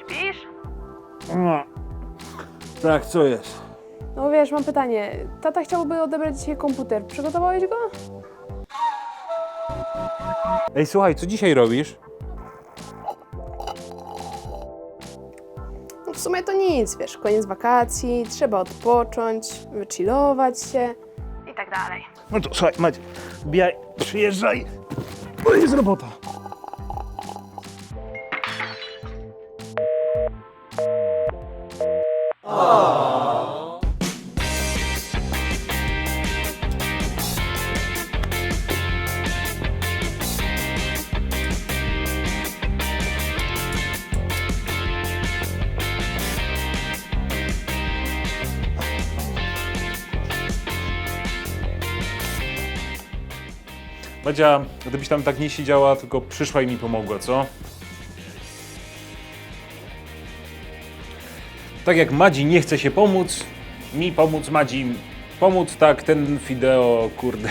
Śpisz? Tak, co jest? No wiesz, mam pytanie. Tata chciałby odebrać dzisiaj komputer. Przygotowałeś go? Ej, słuchaj, co dzisiaj robisz? No w sumie to nic, wiesz, koniec wakacji, trzeba odpocząć, wychillować się i tak dalej. No to słuchaj, Macie, bijaj, przyjeżdżaj. To jest robota. Madzia, gdybyś tam tak nie siedziała, tylko przyszła i mi pomogła, co? Tak jak Madzi nie chce się pomóc, mi pomóc Madzi pomóc, tak ten wideo, kurde.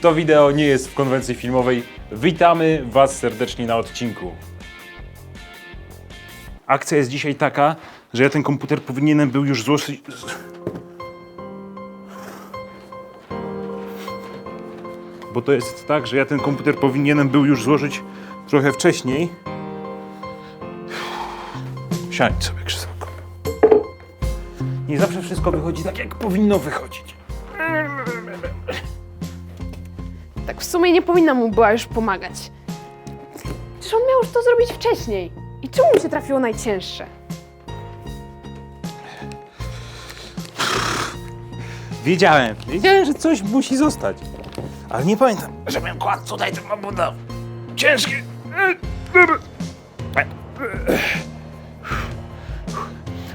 To wideo nie jest w konwencji filmowej. Witamy Was serdecznie na odcinku. Akcja jest dzisiaj taka, że ja ten komputer powinienem był już złożyć. Bo to jest tak, że ja ten komputer powinienem był już złożyć trochę wcześniej. Siądź sobie krzesełko. Nie zawsze wszystko wychodzi tak, jak powinno wychodzić. Tak w sumie nie powinna mu była już pomagać. Przecież on miał już to zrobić wcześniej. I czemu mu się trafiło najcięższe? Wiedziałem, wiedziałem, że coś musi zostać. Ale nie pamiętam, żebym kładł tutaj ten obudow. Ciężkie.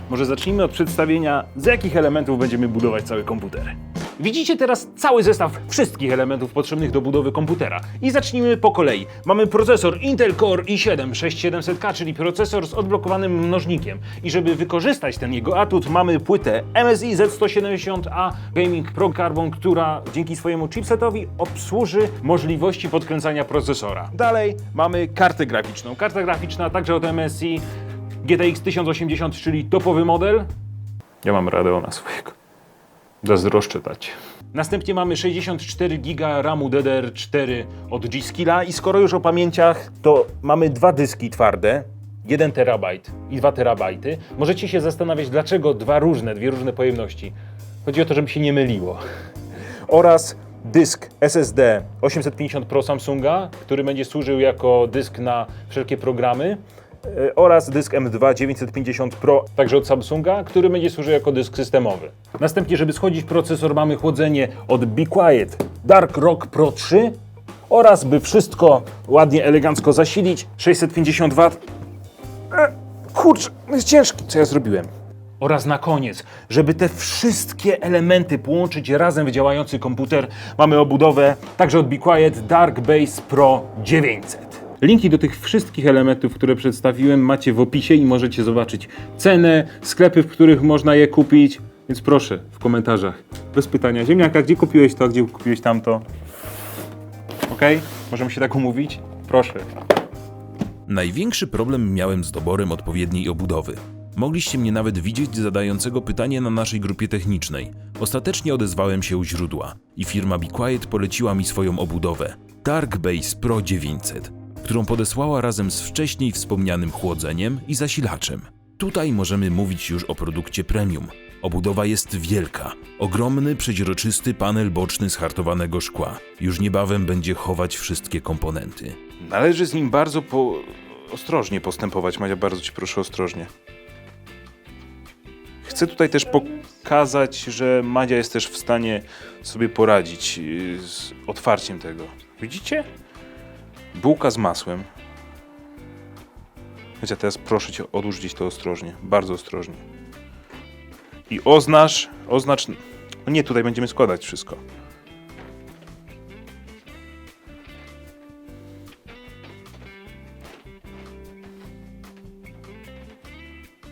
Może zacznijmy od przedstawienia, z jakich elementów będziemy budować cały komputer. Widzicie teraz cały zestaw wszystkich elementów potrzebnych do budowy komputera. I zacznijmy po kolei. Mamy procesor Intel Core i7 6700K, czyli procesor z odblokowanym mnożnikiem. I żeby wykorzystać ten jego atut, mamy płytę MSI Z170A Gaming Pro Carbon, która dzięki swojemu chipsetowi obsłuży możliwości podkręcania procesora. Dalej mamy kartę graficzną. Karta graficzna także od MSI GTX 1080, czyli topowy model. Ja mam Radeona swojego. Zazdroszczę tacie. Następnie mamy 64 GB RAMu DDR4 od G-Skilla i skoro już o pamięciach, to mamy dwa dyski twarde, 1 terabajt i 2 terabajty. Możecie się zastanawiać, dlaczego dwa różne, dwie różne pojemności. Chodzi o to, żeby się nie myliło. Oraz dysk SSD 850 Pro Samsunga, który będzie służył jako dysk na wszelkie programy oraz dysk M2 950 Pro, także od Samsunga, który będzie służył jako dysk systemowy. Następnie, żeby schodzić procesor, mamy chłodzenie od Be Quiet Dark Rock Pro 3 oraz, by wszystko ładnie, elegancko zasilić, 650 W. E, kurczę, jest ciężki, co ja zrobiłem. Oraz na koniec, żeby te wszystkie elementy połączyć razem w działający komputer, mamy obudowę także od Be Quiet Dark Base Pro 900. Linki do tych wszystkich elementów, które przedstawiłem, macie w opisie i możecie zobaczyć cenę, sklepy, w których można je kupić. Więc proszę w komentarzach, bez pytania. Ziemniaka, gdzie kupiłeś to, gdzie kupiłeś tamto? Ok? Możemy się tak umówić? Proszę. Największy problem miałem z doborem odpowiedniej obudowy. Mogliście mnie nawet widzieć zadającego pytanie na naszej grupie technicznej. Ostatecznie odezwałem się u źródła i firma Be Quiet poleciła mi swoją obudowę Dark Base Pro 900, którą podesłała razem z wcześniej wspomnianym chłodzeniem i zasilaczem. Tutaj możemy mówić już o produkcie premium. Obudowa jest wielka. Ogromny, przeźroczysty panel boczny z hartowanego szkła. Już niebawem będzie chować wszystkie komponenty. Należy z nim bardzo po... ostrożnie postępować, Madzia, bardzo ci proszę ostrożnie. Chcę tutaj też pokazać, że Madzia jest też w stanie sobie poradzić yy, z otwarciem tego. Widzicie? Bułka z masłem. Madzia, teraz proszę cię, gdzieś to ostrożnie, bardzo ostrożnie. I oznacz, oznacz... No nie, tutaj będziemy składać wszystko.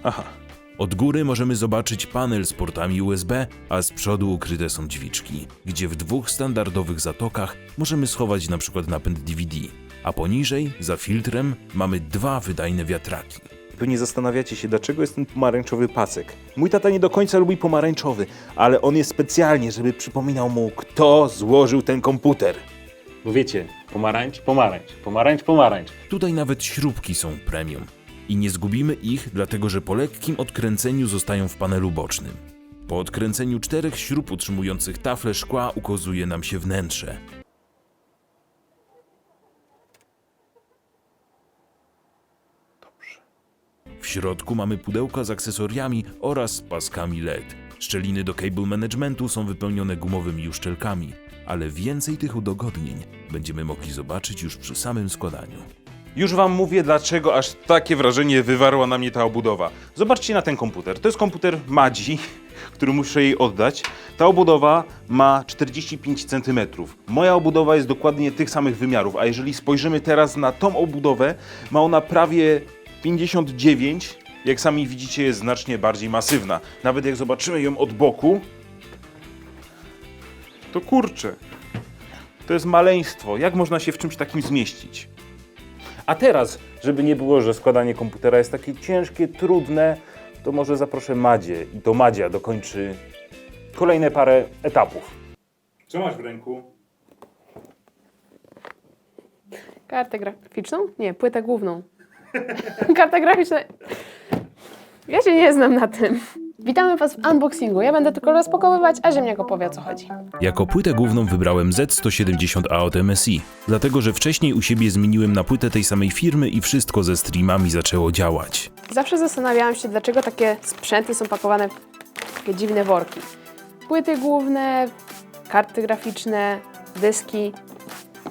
Aha. Od góry możemy zobaczyć panel z portami USB, a z przodu ukryte są drzwiczki, gdzie w dwóch standardowych zatokach możemy schować przykład napęd DVD, a poniżej, za filtrem, mamy dwa wydajne wiatraki. Pewnie zastanawiacie się, dlaczego jest ten pomarańczowy pasek. Mój tata nie do końca lubi pomarańczowy, ale on jest specjalnie, żeby przypominał mu, kto złożył ten komputer. Bo wiecie, pomarańcz, pomarańcz, pomarańcz, pomarańcz. Tutaj nawet śrubki są premium. I nie zgubimy ich, dlatego że po lekkim odkręceniu zostają w panelu bocznym. Po odkręceniu czterech śrub utrzymujących taflę szkła ukazuje nam się wnętrze. Środku mamy pudełka z akcesoriami oraz paskami LED. Szczeliny do cable managementu są wypełnione gumowymi uszczelkami, ale więcej tych udogodnień będziemy mogli zobaczyć już przy samym składaniu. Już wam mówię, dlaczego aż takie wrażenie wywarła na mnie ta obudowa. Zobaczcie na ten komputer. To jest komputer Madzi, który muszę jej oddać. Ta obudowa ma 45 cm. Moja obudowa jest dokładnie tych samych wymiarów, a jeżeli spojrzymy teraz na tą obudowę, ma ona prawie 59. Jak sami widzicie, jest znacznie bardziej masywna. Nawet jak zobaczymy ją od boku, to kurczę. To jest maleństwo. Jak można się w czymś takim zmieścić? A teraz, żeby nie było, że składanie komputera jest takie ciężkie, trudne, to może zaproszę Madzie i to Madzia dokończy kolejne parę etapów. Co masz w ręku? Kartę graficzną? Nie, płytę główną. Karta graficzna. Ja się nie znam na tym. Witamy Was w unboxingu. Ja będę tylko rozpakowywać, a Ziemniak opowie o co chodzi. Jako płytę główną wybrałem Z170A od MSI, dlatego że wcześniej u siebie zmieniłem na płytę tej samej firmy i wszystko ze streamami zaczęło działać. Zawsze zastanawiałam się, dlaczego takie sprzęty są pakowane w takie dziwne worki. Płyty główne, karty graficzne, dyski.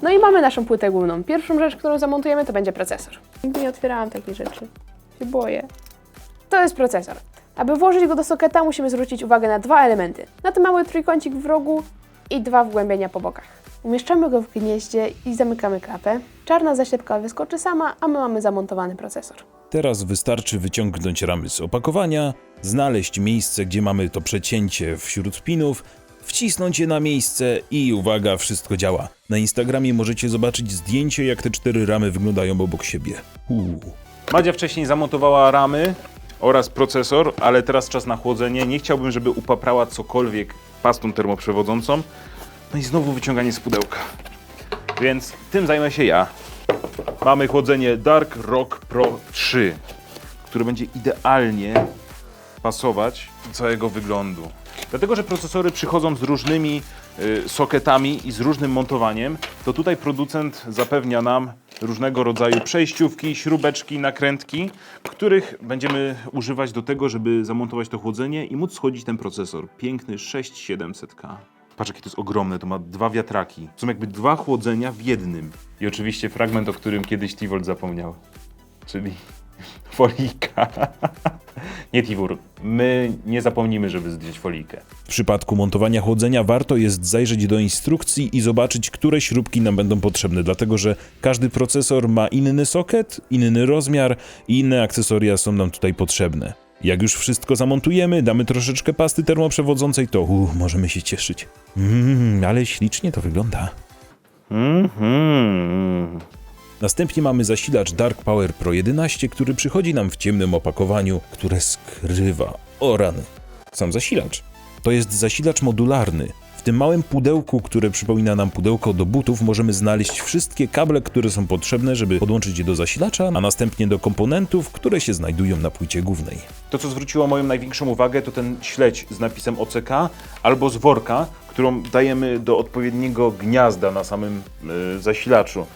No i mamy naszą płytę główną. Pierwszą rzecz, którą zamontujemy, to będzie procesor. Nigdy nie otwierałam takich rzeczy. Się boję. To jest procesor. Aby włożyć go do soketa, musimy zwrócić uwagę na dwa elementy. Na ten mały trójkącik w rogu i dwa wgłębienia po bokach. Umieszczamy go w gnieździe i zamykamy klapę. Czarna zaślepka wyskoczy sama, a my mamy zamontowany procesor. Teraz wystarczy wyciągnąć ramy z opakowania, znaleźć miejsce, gdzie mamy to przecięcie wśród pinów, wcisnąć je na miejsce i uwaga, wszystko działa. Na Instagramie możecie zobaczyć zdjęcie, jak te cztery ramy wyglądają obok siebie. Uuu. Madzia wcześniej zamontowała ramy oraz procesor, ale teraz czas na chłodzenie. Nie chciałbym, żeby upaprała cokolwiek pastą termoprzewodzącą. No i znowu wyciąganie z pudełka. Więc tym zajmę się ja. Mamy chłodzenie Dark Rock Pro 3, które będzie idealnie pasować do całego wyglądu. Dlatego, że procesory przychodzą z różnymi y, soketami i z różnym montowaniem, to tutaj producent zapewnia nam różnego rodzaju przejściówki, śrubeczki, nakrętki, których będziemy używać do tego, żeby zamontować to chłodzenie i móc schodzić ten procesor. Piękny 6700K. Patrz, jakie to jest ogromne, to ma dwa wiatraki. Są jakby dwa chłodzenia w jednym. I oczywiście fragment, o którym kiedyś Tivolt zapomniał, czyli folika. Nie Tivur, my nie zapomnimy, żeby zdjąć folikę. W przypadku montowania chłodzenia warto jest zajrzeć do instrukcji i zobaczyć, które śrubki nam będą potrzebne, dlatego że każdy procesor ma inny soket, inny rozmiar i inne akcesoria są nam tutaj potrzebne. Jak już wszystko zamontujemy, damy troszeczkę pasty termoprzewodzącej, to uh, możemy się cieszyć. Mmm, ale ślicznie to wygląda. Mhm. Następnie mamy zasilacz Dark Power Pro 11, który przychodzi nam w ciemnym opakowaniu, które skrywa. O. Sam zasilacz. To jest zasilacz modularny. W tym małym pudełku, które przypomina nam pudełko do butów, możemy znaleźć wszystkie kable, które są potrzebne, żeby podłączyć je do zasilacza, a następnie do komponentów, które się znajdują na płycie głównej. To, co zwróciło moją największą uwagę, to ten śledź z napisem OCK albo z worka, którą dajemy do odpowiedniego gniazda na samym y, zasilaczu.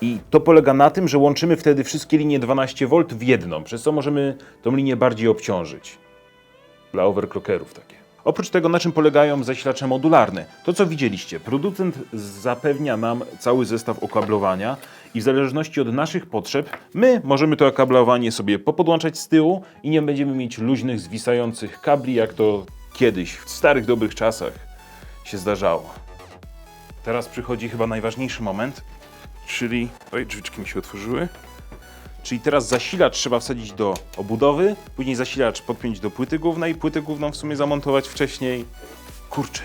I to polega na tym, że łączymy wtedy wszystkie linie 12V w jedną, przez co możemy tą linię bardziej obciążyć. Dla overclockerów takie. Oprócz tego, na czym polegają zasilacze modularne? To, co widzieliście, producent zapewnia nam cały zestaw okablowania i w zależności od naszych potrzeb, my możemy to okablowanie sobie popodłączać z tyłu i nie będziemy mieć luźnych, zwisających kabli, jak to kiedyś, w starych, dobrych czasach się zdarzało. Teraz przychodzi chyba najważniejszy moment, czyli... Oj, drzwiczki mi się otworzyły. Czyli teraz zasilacz trzeba wsadzić do obudowy, później zasilacz podpiąć do płyty głównej, płytę główną w sumie zamontować wcześniej. Kurczę,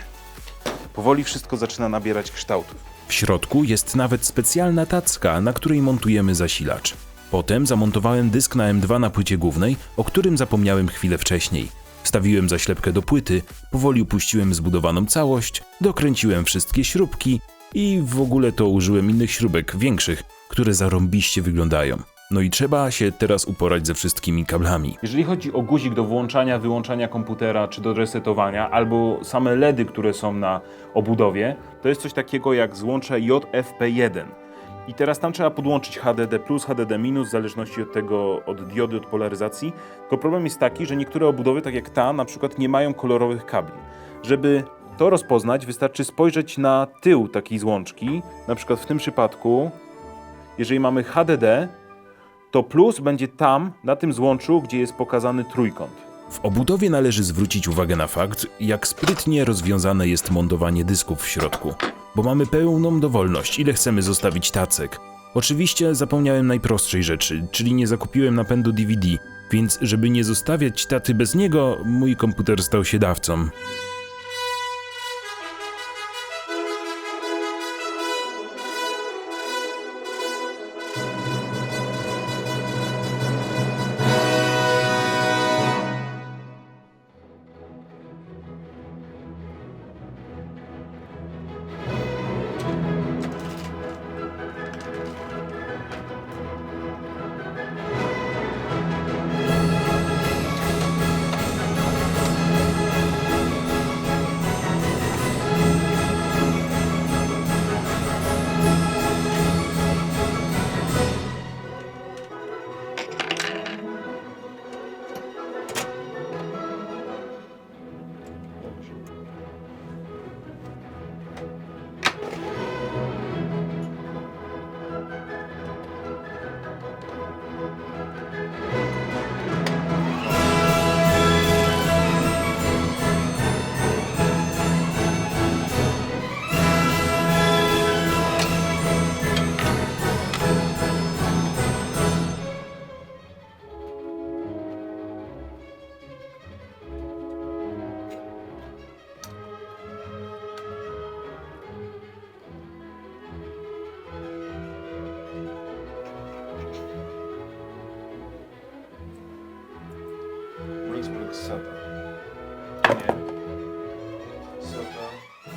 powoli wszystko zaczyna nabierać kształtów. W środku jest nawet specjalna tacka, na której montujemy zasilacz. Potem zamontowałem dysk na M2 na płycie głównej, o którym zapomniałem chwilę wcześniej. Wstawiłem zaślepkę do płyty, powoli upuściłem zbudowaną całość, dokręciłem wszystkie śrubki i w ogóle to użyłem innych śrubek, większych, które zarąbiście wyglądają. No i trzeba się teraz uporać ze wszystkimi kablami. Jeżeli chodzi o guzik do włączania, wyłączania komputera czy do resetowania, albo same LEDy, które są na obudowie, to jest coś takiego jak złącze JFP1. I teraz tam trzeba podłączyć HDD+, HDD-, w zależności od tego, od diody, od polaryzacji. Tylko problem jest taki, że niektóre obudowy, tak jak ta, na przykład nie mają kolorowych kabli. Żeby to rozpoznać, wystarczy spojrzeć na tył takiej złączki. Na przykład w tym przypadku, jeżeli mamy HDD, to plus będzie tam, na tym złączu, gdzie jest pokazany trójkąt. W obudowie należy zwrócić uwagę na fakt, jak sprytnie rozwiązane jest montowanie dysków w środku, bo mamy pełną dowolność, ile chcemy zostawić tacek. Oczywiście zapomniałem najprostszej rzeczy, czyli nie zakupiłem napędu DVD, więc żeby nie zostawiać taty bez niego, mój komputer stał się dawcą.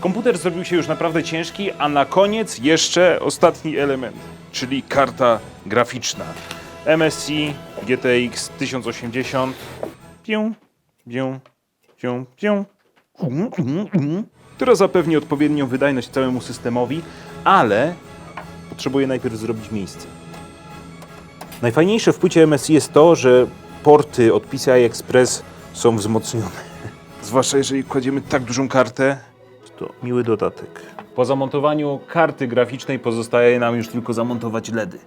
Komputer zrobił się już naprawdę ciężki, a na koniec jeszcze ostatni element, czyli karta graficzna. MSI GTX 1080. Pię, pię, pię, pię. Która zapewni odpowiednią wydajność całemu systemowi, ale potrzebuje najpierw zrobić miejsce. Najfajniejsze w płycie MSI jest to, że porty od PCI Express są wzmocnione. Zwłaszcza jeżeli kładziemy tak dużą kartę, to miły dodatek. Po zamontowaniu karty graficznej pozostaje nam już tylko zamontować LEDy,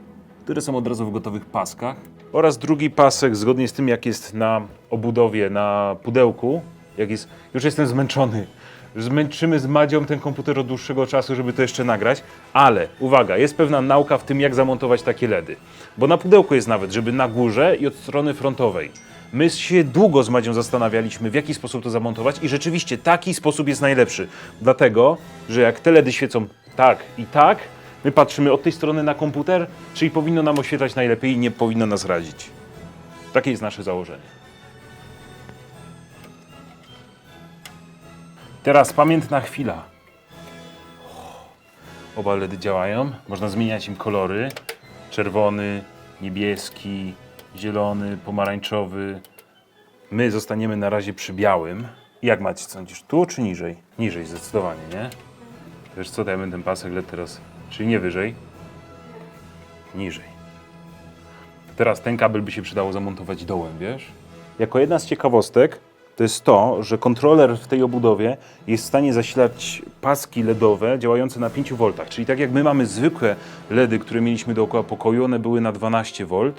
które są od razu w gotowych paskach. Oraz drugi pasek, zgodnie z tym jak jest na obudowie, na pudełku, jak jest, już jestem zmęczony. Zmęczymy z Madzią ten komputer od dłuższego czasu, żeby to jeszcze nagrać, ale uwaga, jest pewna nauka w tym, jak zamontować takie LEDy. Bo na pudełku jest nawet, żeby na górze i od strony frontowej. My się długo z Madzią zastanawialiśmy, w jaki sposób to zamontować i rzeczywiście taki sposób jest najlepszy. Dlatego, że jak te LEDy świecą tak i tak, my patrzymy od tej strony na komputer, czyli powinno nam oświetlać najlepiej i nie powinno nas razić. Takie jest nasze założenie. Teraz pamiętna chwila. Oba LEDy działają. Można zmieniać im kolory. Czerwony, niebieski, zielony, pomarańczowy. My zostaniemy na razie przy białym. Jak macie sądzisz, tu czy niżej? Niżej zdecydowanie, nie? Wiesz co, dajmy ten pasek LED teraz, czyli nie wyżej, niżej. Teraz ten kabel by się przydało zamontować dołem, wiesz? Jako jedna z ciekawostek to jest to, że kontroler w tej obudowie jest w stanie zasilać paski LEDowe działające na 5 V. Czyli tak jak my mamy zwykłe LEDy, które mieliśmy dookoła pokoju, one były na 12 V,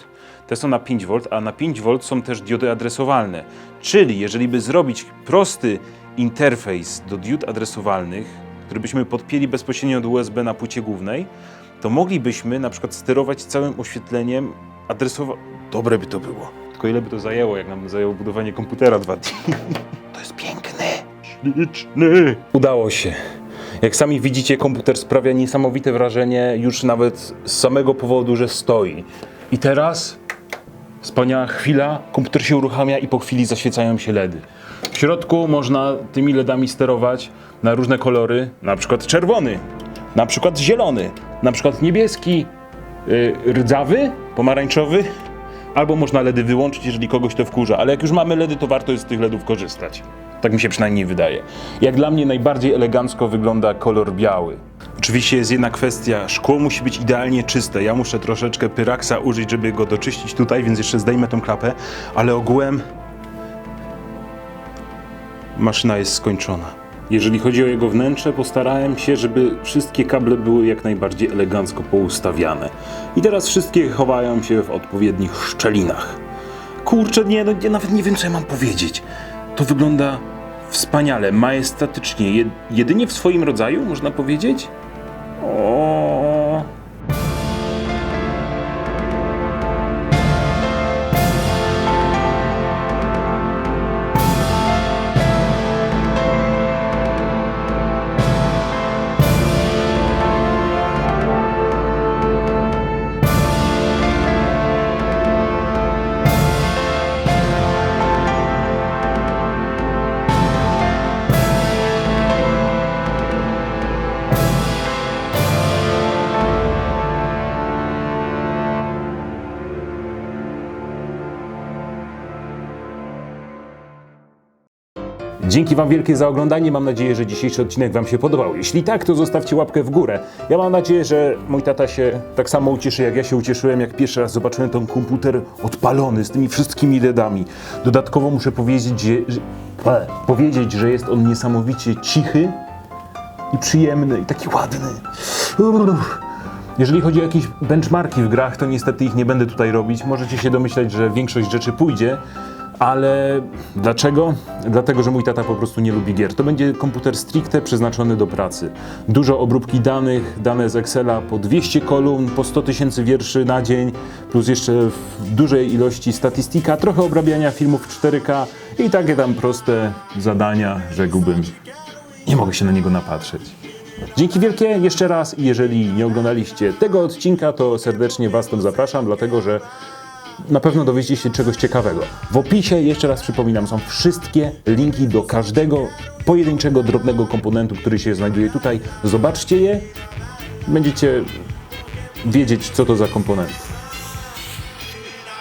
te są na 5 V, a na 5 V są też diody adresowalne. Czyli jeżeli by zrobić prosty interfejs do diod adresowalnych, który byśmy podpięli bezpośrednio do USB na płycie głównej, to moglibyśmy na przykład sterować całym oświetleniem adresował... Dobre by to było. Tylko ile by to zajęło, jak nam zajęło budowanie komputera dwa dni. To jest piękne. Śliczny. Udało się. Jak sami widzicie, komputer sprawia niesamowite wrażenie już nawet z samego powodu, że stoi. I teraz Wspaniała chwila, komputer się uruchamia i po chwili zaświecają się LEDy. W środku można tymi LEDami sterować na różne kolory, na przykład czerwony, na przykład zielony, na przykład niebieski, yy, rdzawy, pomarańczowy, albo można LEDy wyłączyć, jeżeli kogoś to wkurza, ale jak już mamy LEDy, to warto jest z tych LEDów korzystać. Tak mi się przynajmniej wydaje. Jak dla mnie najbardziej elegancko wygląda kolor biały. Oczywiście jest jedna kwestia, szkło musi być idealnie czyste. Ja muszę troszeczkę pyraksa użyć, żeby go doczyścić tutaj, więc jeszcze zdejmę tą klapę, ale ogółem maszyna jest skończona. Jeżeli chodzi o jego wnętrze, postarałem się, żeby wszystkie kable były jak najbardziej elegancko poustawiane. I teraz wszystkie chowają się w odpowiednich szczelinach. Kurczę, nie, no, ja nawet nie wiem, co ja mam powiedzieć. To wygląda wspaniale, majestatycznie, jed, jedynie w swoim rodzaju, można powiedzieć. O. Dzięki Wam wielkie za oglądanie. Mam nadzieję, że dzisiejszy odcinek Wam się podobał. Jeśli tak, to zostawcie łapkę w górę. Ja mam nadzieję, że mój tata się tak samo ucieszy, jak ja się ucieszyłem, jak pierwszy raz zobaczyłem ten komputer odpalony z tymi wszystkimi LEDami. Dodatkowo muszę powiedzieć, że, że, e, powiedzieć, że jest on niesamowicie cichy i przyjemny i taki ładny. Jeżeli chodzi o jakieś benchmarki w grach, to niestety ich nie będę tutaj robić. Możecie się domyślać, że większość rzeczy pójdzie, ale dlaczego? Dlatego, że mój tata po prostu nie lubi gier. To będzie komputer stricte przeznaczony do pracy. Dużo obróbki danych, dane z Excela po 200 kolumn, po 100 tysięcy wierszy na dzień, plus jeszcze w dużej ilości statystyka, trochę obrabiania filmów w 4K i takie tam proste zadania, rzekłbym. Nie mogę się na niego napatrzeć. Dzięki wielkie jeszcze raz i jeżeli nie oglądaliście tego odcinka, to serdecznie Was tam zapraszam, dlatego że na pewno dowiecie się czegoś ciekawego. W opisie, jeszcze raz przypominam, są wszystkie linki do każdego pojedynczego, drobnego komponentu, który się znajduje tutaj. Zobaczcie je, będziecie wiedzieć, co to za komponent.